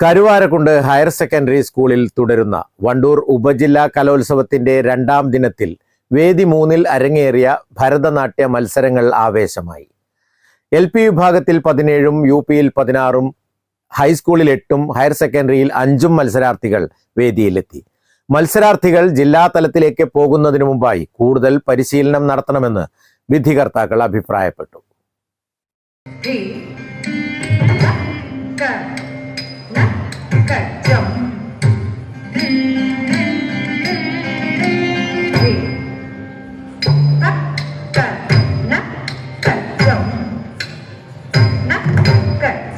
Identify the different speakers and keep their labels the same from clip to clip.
Speaker 1: Karuvarakundu higher secondary സ്കൂളിൽ തുടരുന്ന വണ്ടൂർ ഉപജില്ലാ കലോത്സവത്തിന്റെ രണ്ടാം ദിനത്തിൽ വേദി മൂന്നിൽ അരങ്ങേറിയ ഭരതനാട്യ മത്സരങ്ങൾ ആവേശമായി. എൽ പി വിഭാഗത്തിൽ പതിനേഴും യു പിയിൽ പതിനാറും ഹൈസ്കൂളിൽ എട്ടും ഹയർ സെക്കൻഡറിയിൽ അഞ്ചും മത്സരാർത്ഥികൾ വേദിയിലെത്തി. മത്സരാർത്ഥികൾ ജില്ലാ തലത്തിലേക്ക് പോകുന്നതിനു മുമ്പായി കൂടുതൽ പരിശീലനം നടത്തണമെന്ന് വിധികർത്താക്കൾ അഭിപ്രായപ്പെട്ടു.
Speaker 2: Okay.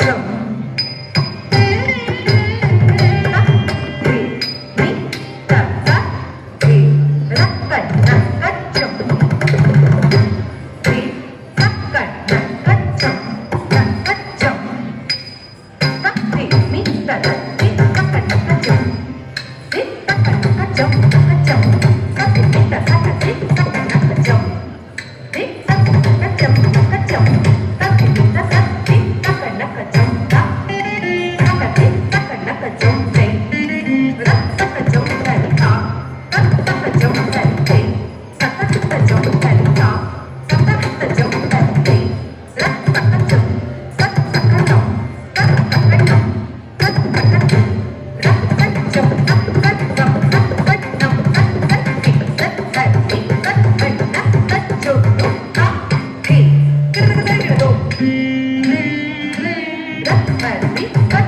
Speaker 2: Let me, let me.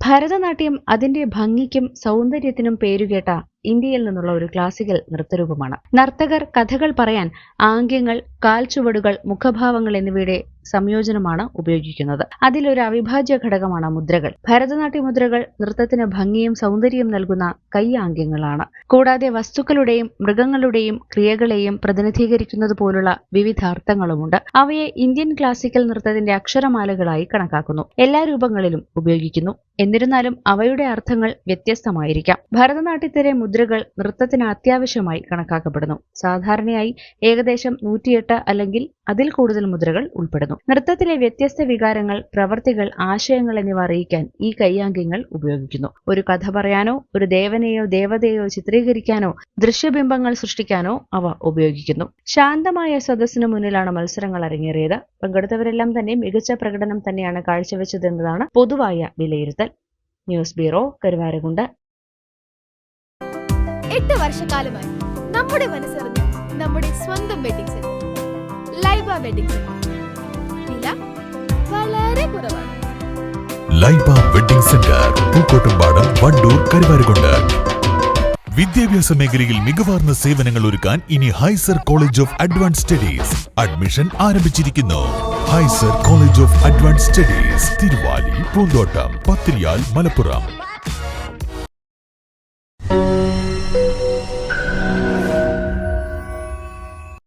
Speaker 3: Bharatanatyam അതിന്റെ ഭംഗിക്കും സൗന്ദര്യത്തിനും പേരുകേട്ട ഇന്ത്യയിൽ നിന്നുള്ള ഒരു ക്ലാസിക്കൽ നൃത്തരൂപമാണ്. നർത്തകർ കഥകൾ പറയാൻ ആംഗ്യങ്ങൾ കാൽച്ചുവടുകൾ മുഖഭാവങ്ങൾ എന്നിവയുടെ സംയോജനമാണ് ഉപയോഗിക്കുന്നത്. അതിലൊരു അവിഭാജ്യ ഘടകമാണ് മുദ്രകൾ. ഭരതനാട്യ മുദ്രകൾ നൃത്തത്തിന് ഭംഗിയും സൗന്ദര്യം നൽകുന്ന കൈയാംഗ്യങ്ങളാണ്. കൂടാതെ വസ്തുക്കളുടെയും മൃഗങ്ങളുടെയും ക്രിയകളെയും പ്രതിനിധീകരിക്കുന്നത് പോലുള്ള വിവിധ അർത്ഥങ്ങളുമുണ്ട്. അവയെ ഇന്ത്യൻ ക്ലാസിക്കൽ നൃത്തത്തിന്റെ അക്ഷരമാലകളായി കണക്കാക്കുന്നു. എല്ലാ രൂപങ്ങളിലും ഉപയോഗിക്കുന്നു. എന്നിരുന്നാലും അവയുടെ അർത്ഥങ്ങൾ വ്യത്യസ്തമായിരിക്കാം. ഭരതനാട്യത്തിലെ മുദ്രകൾ നൃത്തത്തിന് അത്യാവശ്യമായി കണക്കാക്കപ്പെടുന്നു. സാധാരണയായി ഏകദേശം നൂറ്റിയെട്ട് അല്ലെങ്കിൽ അതിൽ കൂടുതൽ മുദ്രകൾ ഉൾപ്പെടുന്നു. നൃത്തത്തിലെ വ്യത്യസ്ത വികാരങ്ങൾ പ്രവൃത്തികൾ ആശയങ്ങൾ എന്നിവ അറിയിക്കാൻ ഈ കൈയാംഗ്യങ്ങൾ ഉപയോഗിക്കുന്നു. ഒരു കഥ പറയാനോ ഒരു ദേവനെയോ ദേവതയോ ചിത്രീകരിക്കാനോ ദൃശ്യബിംബങ്ങൾ സൃഷ്ടിക്കാനോ അവ ഉപയോഗിക്കുന്നു. ശാന്തമായ സദസ്സിനു മുന്നിലാണ് മത്സരങ്ങൾ അരങ്ങേറിയത്. പങ്കെടുത്തവരെല്ലാം തന്നെ മികച്ച പ്രകടനം തന്നെയാണ് കാഴ്ചവെച്ചതെന്നതാണ് പൊതുവായ വിലയിരുത്തൽ. News bureau Karuvarakundu.
Speaker 4: എട്ട് വർഷക്കാലമായി നമ്മുടെ മനസ്സറിഞ്ഞ് നമ്മുടെ സ്വന്തം wedding centre Laiba wedding centre. വില വളരെ കുറവാണ്.
Speaker 5: Laiba wedding centre Pookkottumpadam Wandoor Karuvarakundu. വിദ്യാഭ്യാസ മേഖലയിൽ മികവാർന്ന സേവനങ്ങൾ ഒരുക്കാൻ ഇനി Hyser college of advance studies admission ആരംഭിച്ചിരിക്കുന്നു. Hyser college of advance studies Thiruvali Poonthottam Pathiriyal Malappuram.